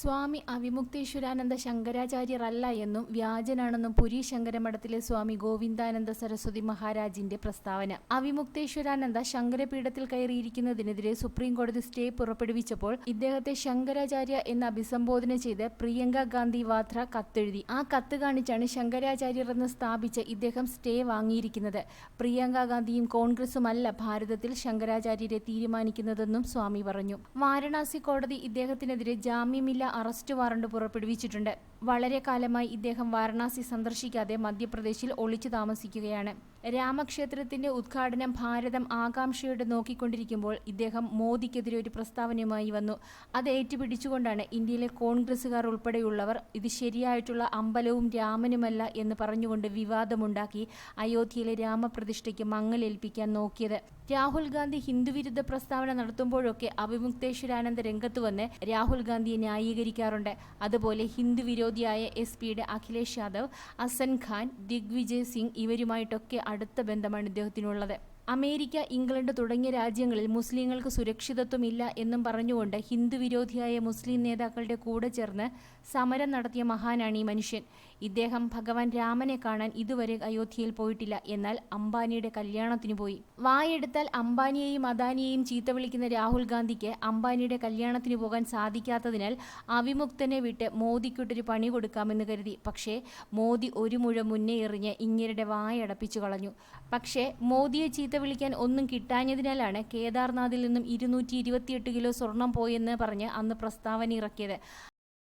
സ്വാമി അവിമുക്തേശ്വരാനന്ദ ശങ്കരാചാര്യരല്ല എന്നും വ്യാജനാണെന്നും പുരി ശങ്കരമഠത്തിലെ സ്വാമി ഗോവിന്ദാനന്ദ സരസ്വതി മഹാരാജിന്റെ പ്രസ്താവന. അവിമുക്തേശ്വരാനന്ദ ശങ്കരപീഠത്തിൽ കയറിയിരിക്കുന്നതിനെതിരെ സുപ്രീം കോടതി സ്റ്റേ പുറപ്പെടുവിച്ചപ്പോൾ ഇദ്ദേഹത്തെ ശങ്കരാചാര്യ എന്ന് അഭിസംബോധന ചെയ്ത് പ്രിയങ്ക ഗാന്ധി വാധ്ര കത്തെഴുതി. ആ കത്ത് കാണിച്ചാണ് ശങ്കരാചാര്യർ എന്ന് സ്ഥാപിച്ച് ഇദ്ദേഹം സ്റ്റേ വാങ്ങിയിരിക്കുന്നത്. പ്രിയങ്ക ഗാന്ധിയും കോൺഗ്രസുമല്ല ഭാരതത്തിൽ ശങ്കരാചാര്യരെ തീരുമാനിക്കുന്നതെന്നും സ്വാമി പറഞ്ഞു. വാരണാസി കോടതി ഇദ്ദേഹത്തിനെതിരെ ജാമ്യമില്ല അറസ്റ്റ് വാറണ്ട് പുറപ്പെടുവിച്ചിട്ടുണ്ട്. വളരെ കാലമായി ഇദ്ദേഹം വാരണാസി സന്ദർശിക്കാതെ മധ്യപ്രദേശിൽ ഒളിച്ചു താമസിക്കുകയാണ്. രാമക്ഷേത്രത്തിന്റെ ഉദ്ഘാടനം ഭാരതം ആകാംക്ഷയോടെ നോക്കിക്കൊണ്ടിരിക്കുമ്പോൾ ഇദ്ദേഹം മോദിക്കെതിരെ ഒരു പ്രസ്താവനയുമായി വന്നു. അത് ഏറ്റുപിടിച്ചുകൊണ്ടാണ് ഇന്ത്യയിലെ കോൺഗ്രസുകാർ ഉൾപ്പെടെയുള്ളവർ ഇത് ശരിയായിട്ടുള്ള അമ്പലവും രാമനുമല്ല എന്ന് പറഞ്ഞുകൊണ്ട് വിവാദമുണ്ടാക്കി അയോധ്യയിലെ രാമപ്രതിഷ്ഠയ്ക്ക് മങ്ങലേൽപ്പിക്കാൻ നോക്കിയത്. രാഹുൽ ഗാന്ധി ഹിന്ദുവിരുദ്ധ പ്രസ്താവന നടത്തുമ്പോഴൊക്കെ അഭിമുക്തേശ്വരാനന്ദ രംഗത്ത് വന്ന് രാഹുൽ ഗാന്ധിയെ ന്യായീകരിക്കാറുണ്ട്. അതുപോലെ ഹിന്ദു വിരോധിയായ എസ് പിയുടെ അഖിലേഷ് യാദവ് അസൻ ഖാൻ ദിഗ്വിജയ് സിംഗ് ഇവരുമായിട്ടൊക്കെ അടുത്ത ബന്ധമാണ് ഇദ്ദേഹത്തിനുള്ളത്. അമേരിക്ക ഇംഗ്ലണ്ട് തുടങ്ങിയ രാജ്യങ്ങളിൽ മുസ്ലിങ്ങൾക്ക് സുരക്ഷിതത്വമില്ല എന്നും പറഞ്ഞുകൊണ്ട് ഹിന്ദു വിരോധിയായ മുസ്ലിം നേതാക്കളുടെ കൂടെ ചേർന്ന് സമരം നടത്തിയ മഹാനാണ് ഈ മനുഷ്യൻ. ഇദ്ദേഹം ഭഗവാൻ രാമനെ കാണാൻ ഇതുവരെ അയോധ്യയിൽ പോയിട്ടില്ല. എന്നാൽ അംബാനിയുടെ കല്യാണത്തിന് പോയി. വായെടുത്താൽ അംബാനിയെയും അദാനിയെയും ചീത്ത വിളിക്കുന്ന രാഹുൽ ഗാന്ധിക്ക് അംബാനിയുടെ കല്യാണത്തിന് പോകാൻ സാധിക്കാത്തതിനാൽ അവിമുക്തനെ വിട്ട് മോദിക്കൊട്ടൊരു പണി കൊടുക്കാമെന്ന് കരുതി. പക്ഷേ മോദി ഒരു മുഴ മുന്നേ എറിഞ്ഞ് ഇങ്ങരുടെ വായടപ്പിച്ചു കളഞ്ഞു. പക്ഷേ മോദിയെ ചീത്ത വിളിക്കാൻ ഒന്നും കിട്ടാഞ്ഞതിനാലാണ് കേദാർനാഥിൽ നിന്നും ഇരുന്നൂറ്റി കിലോ സ്വർണം പോയെന്ന് പറഞ്ഞ് അന്ന് പ്രസ്താവന ഇറക്കിയത്.